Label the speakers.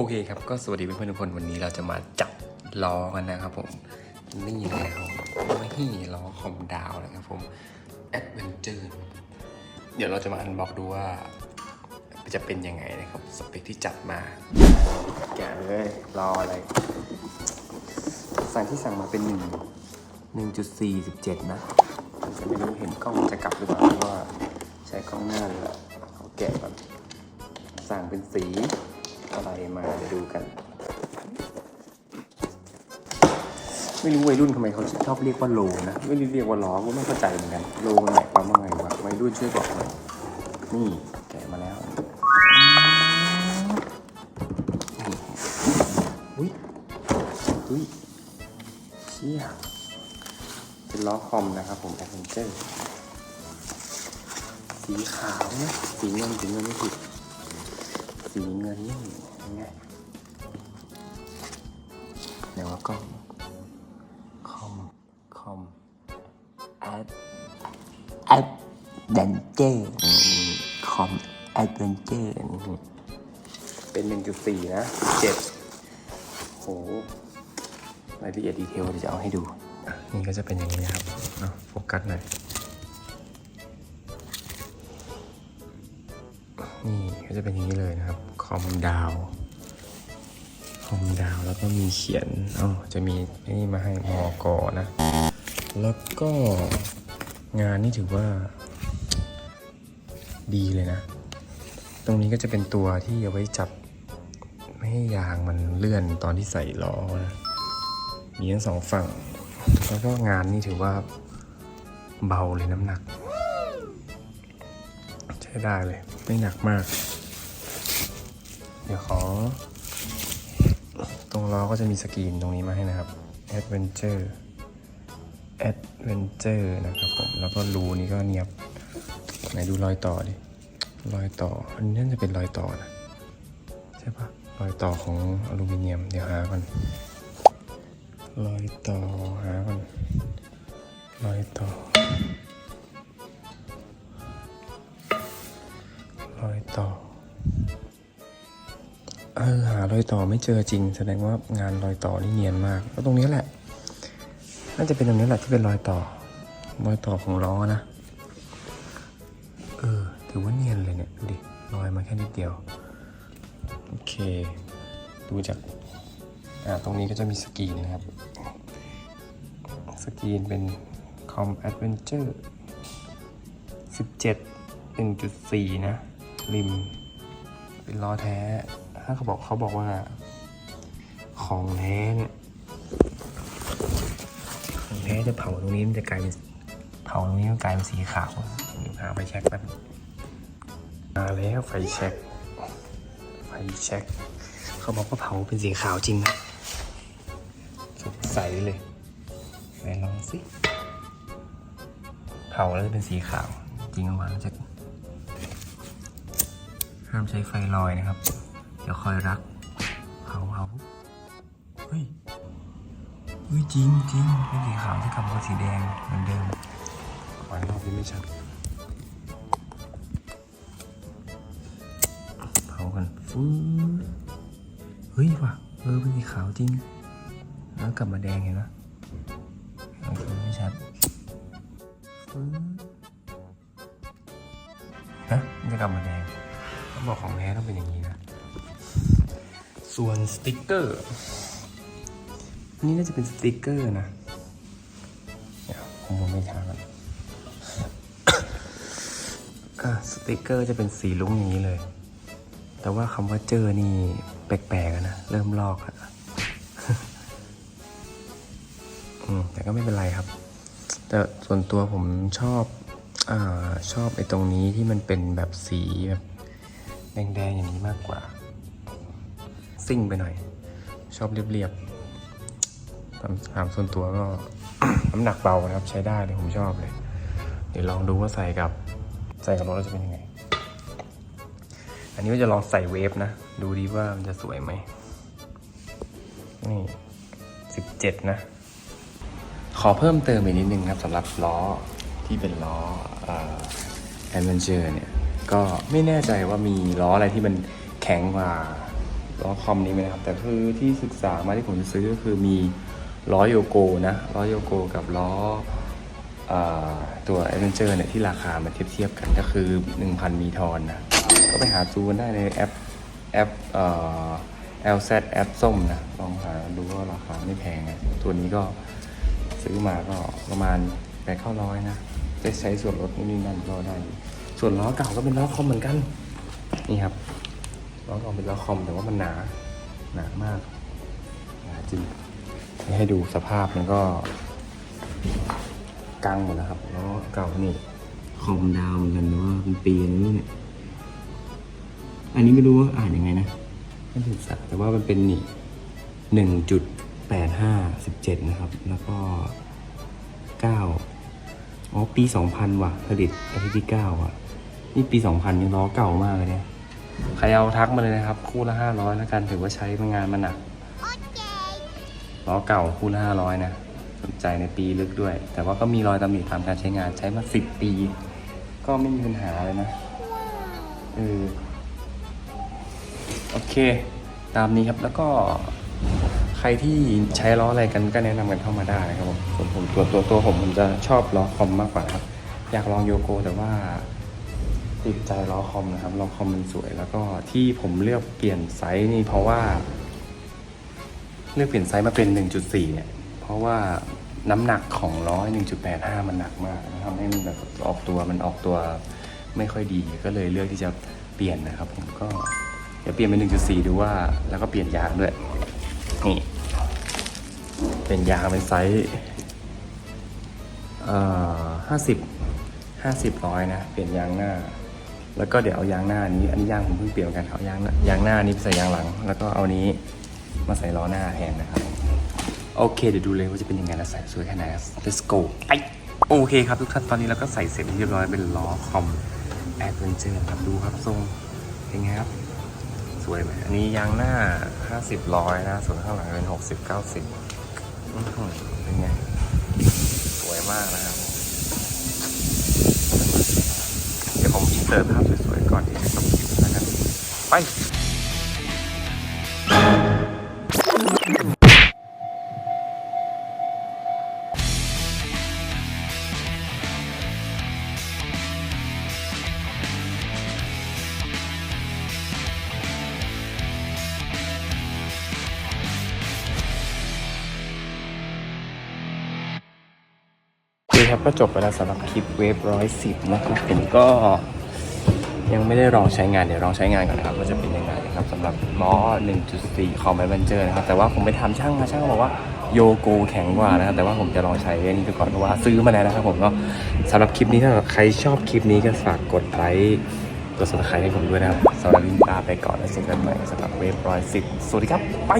Speaker 1: โอเคครับ ก็สวัสดีเพื่อนๆทุกคนวันนี้เราจะมาจับล้อกันนะครับผม นี่เลยครับนี่ล้อคอมดาวนะครับผมแอดเวนเจอร์เดี๋ยวเราจะมาอันบอกดูว่า จะเป็นยังไงนะครับ สเปคที่จัดมา แกะเลยรออะไร สั่งที่สั่งมาเป็นหนึ่งหนึ่งจุดสี่สิบเจ็ดนะจะไม่รู้เห็นกล้องจะกลับหรือเปล่าเพราะว่าใช้กล้องหน้าเลยเขาแกะก่อนสั่งเป็นสี อะไรมาเดี๋ยวดูกัน ไม่รู้วัยรุ่นทำไมเขาชอบเรียกว่าโลนะ ไม่ได้เรียกว่าล้อก็ไม่เข้าใจเหมือนกันโลมันหมายความว่าไงวะวัยรุ่นช่วยบอกหน่อยนี่แกะมาแล้วอุ้ยอุ้ยเชี่ยเป็นล้อคอมนะครับผมแอดเวนเจอร์สีขาวนะสีเงินสีเงินไม่ผิด สีเงินนี่ยังไงเดี๋ยวว่ากล้องคอม คอมแอดแอดเวนเจอร์คอมแอดเวนเจอร์เป็นหนึ่งจุดสี่นะเจ็ดโหรายละเอียดดีเทลเดี๋ยวจะเอาให้ดู นี่ก็จะเป็นอย่างนี้ครับเนาะโฟกัสหน่อย นี่ก็จะเป็นอย่างนี้เลยนะครับ คอมดาวคอมดาวแล้วก็มีเขียนอ๋อจะมีนี่มาให้มอกอนะ แล้วก็งานนี่ถือว่า ดีเลยนะ ตรงนี้ก็จะเป็นตัวที่เอาไว้จับ ไม่ให้ยางมันเลื่อนตอนที่ใส่ล้อนะมีทั้งสองฝั่ง แล้วก็งานนี่ถือว่าเบาเลยน้ำหนัก ช้ได้เลย ไม่หนักมาก เดี๋ยวขอ ตรงล้อก็จะมีสกรีนตรงนี้มาให้นะครับ Adventure Adventure นะครับผม แล้วก็รูนี้ก็เนียบ ไหนดูรอยต่อดิ รอยต่อ อันนี้น่าจะเป็นรอยต่อนะ ใช่ปะรอยต่อของอลูมิเนียม เดี๋ยวหาก่อนรอยต่อหาก่อนรอยต่อ หารอยต่อไม่เจอจริง แสดงว่างานรอยต่อนี่เนียนมากก็ตรงนี้แหละ น่าจะเป็นตรงนี้แหละที่เป็นรอยต่อ รอยต่อของล้อนะ เออ ถือว่าเนียนเลยเนี่ย ดูดิ รอยมาแค่นิดเดียว โอเค ดูจาก อ่า ตรงนี้ก็จะมีสกรีนนะครับ สกรีนเป็นคอม Adventure 17 1.4 นะ ริม เป็นล้อแท้ ถ้าเขาบอกเขาบอกว่า ของแท้เนี่ยของแท้จะเผาตรงนี้มันจะกลายเป็นเผาตรงนี้มันกลายเป็นสีขาวเดี๋ยวหาไฟแช็กแป๊บมาแล้วไฟแช็กไฟแช็กเขาบอกว่าเผาเป็นสีขาวจริงนะสดใสเลยไหนลองสิเผาแล้วจะเป็นสีขาว จริงว่าจะห้ามใช้ไฟลอยนะครับ เดี๋ยวคอยรักเผาเผาเฮ้ยเฮ้ยจริงจริงเป็นสีขาวที่กลับมาสีแดงเหมือนเดิมขอให้รอบนี้ไม่ชัดเผากันฟื้นเฮ้ยว่ะเออเป็นสีขาวจริง แล้วกลับมาแดงเห็นไหมโอเคไม่ชัดฟื้นฮะมันจะกลับมาแดงเขาบอกของแท้ต้องเป็นอย่างนี้นะ ส่วนสติกเกอร์นนี้น่าจะเป็นสติกเกอร์นะเดี๋ยผมมองไม่ชัดอะสติกเกอร์จะเป็นสีลุ้งอย่างนี้เลย แต่ว่าคำว่าเจอนี่แปลกๆนะ เริ่มลอกอะแต่ก็ไม่เป็นไรครับ แต่ส่วนตัวผมชอบอชอบไอ้ตรงนี้ที่มันเป็นแบบสีแบบแดงๆอย่างนี้มากกว่า ซิ่งไปหน่อย ชอบเรียบๆตามตามส่วนตัวก็ น้ำหนักเบานะครับ ใช้ได้เลยผมชอบเลย เดี๋ยวลองดูว่าใส่กับ ใส่กับรถแล้วจะเป็นยังไง อันนี้ว่าจะลองใส่เวฟนะ ดูดีว่ามันจะสวยไหม นี่สิบเจ็ดนะ ขอเพิ่มเติมอีกนิดนึงครับสำหรับล้อที่เป็นล้อแอนเวนเจอร์เนี่ย ก็ไม่แน่ใจว่ามีล้ออะไรที่มันแข็งกว่า ล้อคอมนี้ไหมนะครับ แต่คือที่ศึกษามาที่ผมจะซื้อก็คือมีล้อโยโกนะล้อโยโกกับล้ออตัว a อ v e n เจอร์เนี่ยที่ราคามันเทียบเทียบกันก็คือ 1,000 มีทอนนะ ก็ไปหาซื้อกันได้ในแอปแอปเอ่อ LZ แอปส้มนะ ลองหาดูว่าราคาไม่แพงนะตัวนี้ก็ซื้อมาก็ประมาณแปดเข้าร้อยนะจะใช้ส่วนลดนี่นั่นก็ได้ ส่วนล้อเก่าก็เป็นล้อคอมเหมือนกัน นี่ครับ ล้อเก่าเป็นล้อคอมแต่ว่ามันหนา หนามาก หนาจริงนี่ให้ดูสภาพมันก็กังหมดแล้วครับล้อเก่านี่คอมดาวเหมือนกันแต่ว่าเป็นปีแล้วเนี่ย อันนี้ไม่รู้ว่าอ่านยังไงนะไม่ถูกสักแต่ว่ามันเป็นนี่หนึ่งจุดแปดห้าสิบเจ็ดนะครับ แล้วก็เก้าอ๋อ ปีสองพันว่ะ ผลิตอาทิตย์ที่เก้าอะ นี่ปีสองพันยังล้อเก่ามากเลยเนี่ย ใครเอาทักมาเลยนะครับ คู่ละห้าร้อยแล้วกันถือว่าใช้งานมาหนักล้อเก่าคู่ละห้าร้อยนะ สนใจในปีลึกด้วย แต่ว่าก็มีรอยตำหนิตามการใช้งานใช้มาสิบปี ก็ไม่มีปัญหาเลยนะเออโอเค ตามนี้ครับแล้วก็ใครที่ใช้ล้ออะไรกันก็แนะนำกันเข้ามาได้นะครับผมส่วนผมตัวตัวตัวผมผมจะชอบล้อคอมมากกว่าครับ อยากลองโยโกแต่ว่า ติดใจล้อคอมนะครับล้อคอมมันสวย แล้วก็ที่ผมเลือกเปลี่ยนไซส์นี่เพราะว่า เลือกเปลี่ยนไซส์มาเป็น 1.4 เนี่ย เพราะว่าน้ำหนักของล้อ1.85 มันหนักมากทำให้มันแบบออกตัวมันออกตัวไม่ค่อยดีก็เลยเลือกที่จะเปลี่ยนนะครับ ผมก็เดี๋ยวเปลี่ยนเป็น 1.4 ดูว่าแล้วก็เปลี่ยนยางด้วยนี่เป็นยางเป็นไซส์เอ่อห้าสิบห้าสิบร้อยนะ เปลี่ยนยางหน้า แล้วก็เดี๋ยวเอายางหน้านี้ อันนี้ยางผมเพิ่งเปลี่ยนกันเอายางหน้ายางหน้านี้ไปใส่ยางหลัง แล้วก็เอานี้มาใส่ล้อหน้าแทนนะครับโอเคเดี๋ยวดูเลยว่าจะเป็นยังไงและใส่สวยแค่ไหน let's go ไปโอเคครับทุกท่านตอนนี้เราก็ใส่เสร็จเรียบร้อยเป็นล้อคอมแอดเวนเจอร์ครับดูครับทรงเป็นไงครับสวยไหมอันนี้ยางหน้า 50ร้อยนะส่วนข้างหลังเป็น 60 90เป็นไงสวยมากนะครับ เดินภาพสวยๆก่อนที่จะจบคลิปแล้วกันไปคครับก็จบไปแล้วสำหรับคลิปเวฟร้อยสิบนะครับผมก็ ยังไม่ได้ลองใช้งานเดี๋ยวลองใช้งานก่อนนะครับว่าจะเป็นยังไงนะครับสำหรับล้อ 1.4ของ a d v e n t u r e นะครับแต่ว่าผมไปทำช่างมาช่างบอกว่าโยโกแข็งกว่านะครับแต่ว่าผมจะลองใช้อันนี้ดูก่อนเพราะว่าซื้อมาแล้วนะครับผมก็สำหรับคลิปนี้ถ้าใครชอบคลิปนี้ก็ฝากกดไลค์กด subscribe ให้ผมด้วยนะครับสำหรับลินตาไปก่อนแล้วเจอกันใหม่สำหรับเวฟร้อยสิบสวัสดีครับ ไป